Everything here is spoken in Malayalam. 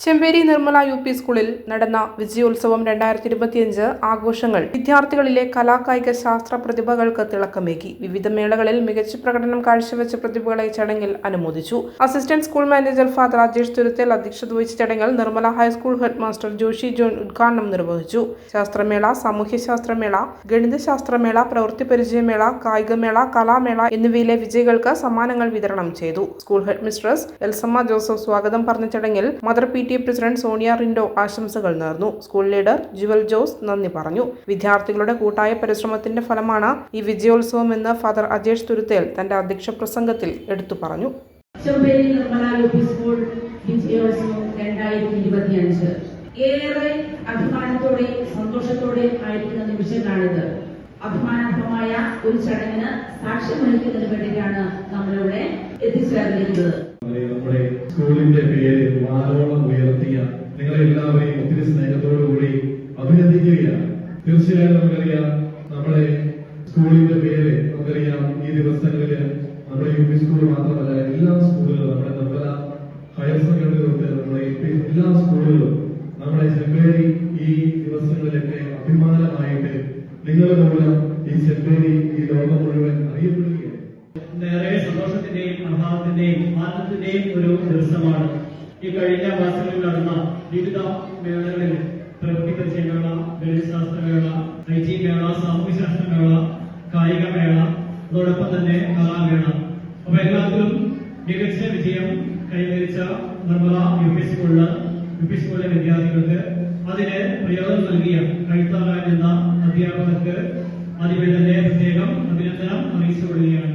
ചെമ്പേരി നിർമ്മല യു പി സ്കൂളിൽ നടന്ന വിജയോത്സവം രണ്ടായിരത്തി ഇരുപത്തിയഞ്ച് ആഘോഷങ്ങൾ വിദ്യാർത്ഥികളിലെ കലാകായിക ശാസ്ത്ര പ്രതിഭകൾക്ക് തിളക്കമേകി. വിവിധ മേളകളിൽ മികച്ച പ്രകടനം കാഴ്ചവെച്ച പ്രതിഭകളെ ചടങ്ങിൽ അനുമോദിച്ചു. Assistant school manager father Rajesh Thuruthel അധ്യക്ഷത വഹിച്ച ചടങ്ങിൽ Nirmala high school head master Joshi John ഉദ്ഘാടനം നിർവഹിച്ചു. ശാസ്ത്രമേള സാമൂഹ്യശാസ്ത്രമേള ഗണിതശാസ്ത്രമേള പ്രവൃത്തി പരിചയമേള കായികമേള കലാമേള എന്നിവയിലെ വിജയികൾക്ക് സമ്മാനങ്ങൾ വിതരണം ചെയ്തു. School head mistress Elsamma Joseph സ്വാഗതം പറഞ്ഞ ചടങ്ങിൽ mother P T A president Sonia Rindo ആശംസകൾ നേർന്നു. സ്കൂൾ ലീഡർ ജുവൽ ജോസ് നന്ദി പറഞ്ഞു. വിദ്യാർത്ഥികളുടെ കൂട്ടായ പരിശ്രമത്തിന്റെ ഫലമാണ് ഈ വിജയോത്സവം എന്ന് ഫാദർ അജേഷ് തുരുത്തേൽ തന്റെ അധ്യക്ഷ പ്രസംഗത്തിൽ എടുത്തു പറഞ്ഞു. ഏറെ അഭിമാനത്തോടെയും സന്തോഷത്തോടെയും ആയിരിക്കുന്ന നിമിഷങ്ങളാണിത്. അഭിമാനാർഹമായ ഒരു ചടങ്ങിന് സാക്ഷ്യം വഹിക്കുന്നതിന് വേണ്ടിയിട്ടാണ് നമ്മളിവിടെ എത്തിച്ചേർന്നിരിക്കുന്നത്. നമ്മുടെ സ്കൂളിന്റെ പേര് വാലോളം ഉയർത്തിയ നിങ്ങളെ എല്ലാവരെയും ഒത്തിരി സ്നേഹത്തോടുകൂടി അഭിനന്ദിക്കുകയാണ്. തീർച്ചയായും നമുക്കറിയാം നമ്മുടെ സ്കൂളിന്റെ പേര് നമുക്കറിയാം ഈ ദിവസങ്ങളിൽ നമ്മുടെ യു പി സ്കൂൾ മാത്രമല്ല എല്ലാ സ്കൂളുകളും നമ്മുടെ നിർമ്മല ഹയർ സെക്കൻഡറി തൊട്ട് നമ്മുടെ എല്ലാ സ്കൂളുകളും നമ്മുടെ ചെമ്പേരി ഈ ദിവസങ്ങളിലൊക്കെ അഭിമാനമായിട്ട് നിങ്ങൾ മൂലം ഈ ചെമ്പേരി ഈ ലോകം മുഴുവൻ അറിയപ്പെടുകയാണ്. സന്തോഷത്തിന്റെയും അഭാവത്തിന്റെയും ആനന്ദത്തിന്റെയും ഒരു ദിവസമാണ്. ഈ കഴിഞ്ഞ മാസങ്ങളിൽ നടന്ന വിവിധ മേളകളിൽ പ്രവൃത്തി പരിചയമേള ഗണിതശാസ്ത്രമേള ഐ ടി മേള സാമൂഹ്യശാസ്ത്രമേള കായികമേള അതോടൊപ്പം തന്നെ കലാമേള. അപ്പൊ എല്ലാത്തിലും മികച്ച വിജയം കൈവരിച്ച നിർമ്മല യു പി സ്കൂളിൽ യു പി സ്കൂളിലെ വിദ്യാർത്ഥികൾക്ക് അതിന് പ്രയോജനം നൽകിയ കൈത്താറാൻ എന്ന അധ്യാപകർക്ക് അതിവിടെ പ്രത്യേകം അഭിനന്ദനം അറിയിച്ചുകൊള്ളുകയാണ്.